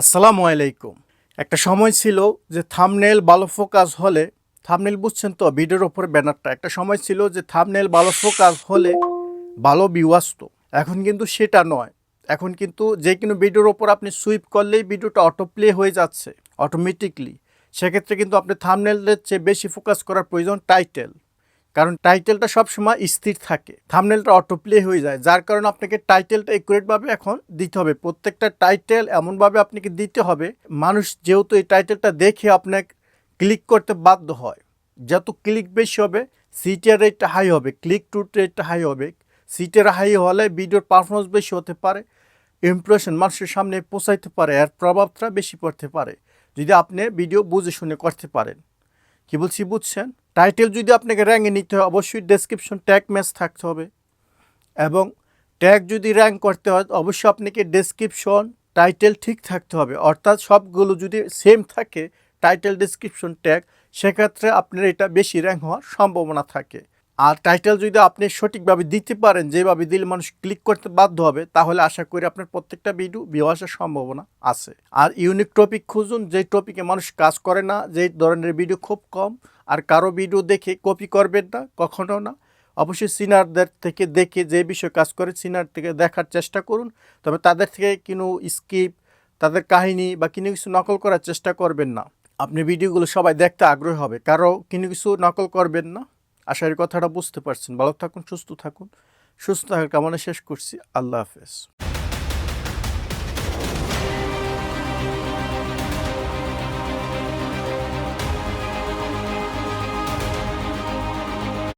আসসালামু আলাইকুম। একটা সময় ছিল যে থামনেল ভালো ফোকাস হলে, থামনেল বুঝছেন তো, ভিডিওর ওপর ব্যানারটা, একটা সময় ছিল যে থামনেল ভালো ফোকাস হলে ভালো ভিউ আসতো। এখন কিন্তু সেটা নয়। এখন কিন্তু যে কোনো ভিডিওর ওপর আপনি সুইপ করলেই ভিডিওটা অটো প্লে হয়ে যাচ্ছে অটোমেটিকলি সেক্ষেত্রে কিন্তু আপনি থামনেলের চেয়ে বেশি ফোকাস করার প্রয়োজন টাইটেল কারণ টাইটেলটা সবসময় স্থির থাকে। থামনেলটা অটো প্লে হয়ে যায়। যার কারণে আপনাকে টাইটেলটা একুরেটভাবে এখন দিতে হবে। প্রত্যেকটা টাইটেল এমনভাবে আপনাকে দিতে হবে, মানুষ যেহেতু এই টাইটেলটা দেখে আপনাকে ক্লিক করতে বাধ্য হয়। যত ক্লিক বেশি হবে সিটের রেটটা হাই হবে ক্লিক টু রেটটা হাই হবে সিটের হাই হলে ভিডিওর পারফরমেন্স বেশি হতে পারে ইমপ্রেশন মানুষের সামনে পৌঁছাইতে পারে আর প্রভাবটা বেশি পড়তে পারে। যদি আপনি ভিডিও বুঝে শুনে করতে পারেন। কি বলছি, বুঝছেন? টাইটেল যদি আপনাকে র্যাঙ্কে নিতে হয়, অবশ্যই ডেসক্রিপশন ট্যাগ ম্যাচ থাকতে হবে। এবং ট্যাগ যদি র্যাঙ্ক করতে হয়, অবশ্যই আপনাকে ডেসক্রিপশন টাইটেল ঠিক থাকতে হবে। অর্থাৎ সবগুলো যদি সেম থাকে টাইটেল ডেসক্রিপশন ট্যাগ সেক্ষেত্রে আপনার এটা বেশি র্যাঙ্ক হওয়ার সম্ভাবনা থাকে। আর টাইটেল যদি আপনি সঠিকভাবে দিতে পারেন, যেভাবে দিলে মানুষ ক্লিক করতে বাধ্য হবে, তাহলে আশা করি আপনার প্রত্যেকটা ভিডিও ভিউ আসার সম্ভাবনা আছে। আর ইউনিক টপিক খুঁজুন যে টপিকে মানুষ কাজ করে না যে ধরনের ভিডিও খুব কম, আর কারও ভিডিও দেখে কপি করবেন না, কখনো না। অবশ্যই সিনারদের থেকে দেখে, যে বিষয়ে কাজ করে, সিনার থেকে দেখার চেষ্টা করুন। তবে তাদের থেকে কোনো স্কিপ তাদের কাহিনী বা কোনো কিছু নকল করার চেষ্টা করবেন না। আপনি ভিডিওগুলো সবাই দেখতে আগ্রহী হবে, কারও কোনো কিছু নকল করবেন না। আশা করি কথাটা বুঝতে পারছেন। ভালো থাকুন, সুস্থ থাকুন। সুস্থ থাকার কামনা শেষ করছি। আল্লাহ হাফেজ।